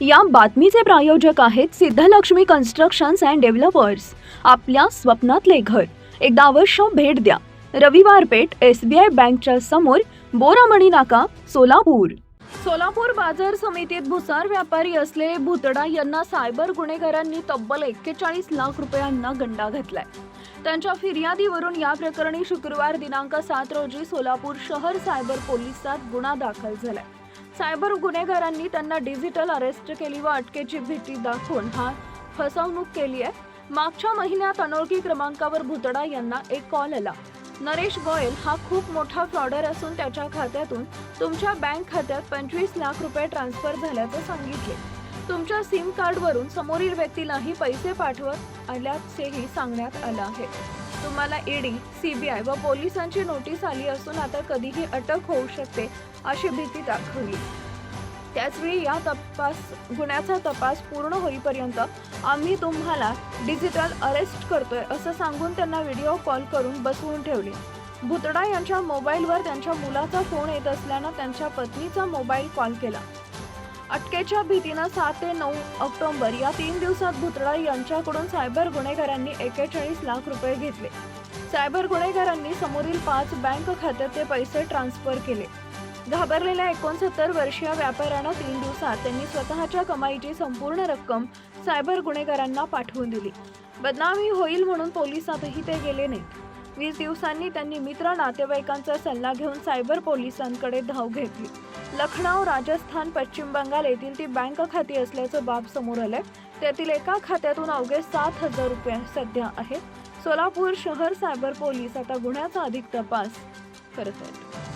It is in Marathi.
या बातमीचे प्रायोजक आहेत सिद्धलक्ष्मी कन्स्ट्रक्शन्स अँड डेव्हलपर्स. आपल्या स्वप्नातले घर. एकदा अवश्य भेट द्या. रविवार पेठ एस बी आय बँकच्या समोर बोरामणी नाका सोलापूर. सोलापूर बाजार समितीत भुसार व्यापारी असलेले भुतडा यांना सायबर गुन्हेगारांनी तब्बल एक्केचाळीस लाख रुपयांना गंडा घातलाय. त्यांच्या फिर्यादीवरून या प्रकरणी शुक्रवार दिनांक सात रोजी सोलापूर शहर सायबर पोलिसात गुन्हा दाखल झालाय. सायबर गुन्हेगारांनी त्यांना डिजिटल अरेस्ट केली व अटकेची भीती दाखवून हा फसवणूक केली आहे. मागच्या महिन्यात अनोळखी क्रमांकावर भुतडा यांना एक कॉल आला. नरेश गोयल हा खूप मोठा फ्रॉडर असून त्याच्या खात्यातून तुमच्या बँक खात्यात पंचवीस लाख रुपये ट्रान्सफर झाल्याचं सांगितले. तुमच्या सिम कार्डवरून समोरील व्यक्तीलाही पैसे पाठवत आल्याचेही सांगण्यात आलं आहे. तुम्हाला ईडी सीबीआय व पोलिसांची नोटीस आली असून आता कधीही अटक होऊ शकते अशी भीती दाखवली. त्याचवेळी या तपास गुन्ह्याचा तपास पूर्ण होईपर्यंत आम्ही तुम्हाला डिजिटल अरेस्ट करतोय असं सांगून त्यांना व्हिडिओ कॉल करून बसवून ठेवले. भुतडा यांच्या मोबाईलवर त्यांच्या मुलाचा फोन येत असल्यानं त्यांच्या पत्नीचा मोबाईल कॉल केला. अटकेच्या भीतीनं सात ते नऊ ऑक्टोबर या तीन दिवसात भुतडा यांच्याकडून सायबर गुन्हेगारांनी एकेचाळीस लाख रुपये घेतले. सायबर गुन्हेगारांनी समोरील पाच बँक खात्यात ते पैसे ट्रान्सफर केले. घाबरलेल्या एकोणसत्तर वर्षीय व्यापाऱ्यानं तीन दिवसात त्यांनी स्वतःच्या कमाईची संपूर्ण रक्कम सायबर गुन्हेगारांना पाठवून दिली. बदनामी होईल म्हणून पोलिसातही ते गेले नाहीत. वीस दिवसांनी त्यांनी मित्र नातेवाईकांचा सल्ला घेऊन सायबर पोलिसांकडे धाव घेतली. लखनौ राजस्थान पश्चिम बंगाल येथील ती बँक खाती असल्याचं बाब समोर आलंय. त्यातील एका खात्यातून अवघे सात हजार रुपये सध्या आहेत. सोलापूर शहर सायबर पोलीस आता गुन्ह्याचा अधिक तपास करत आहेत.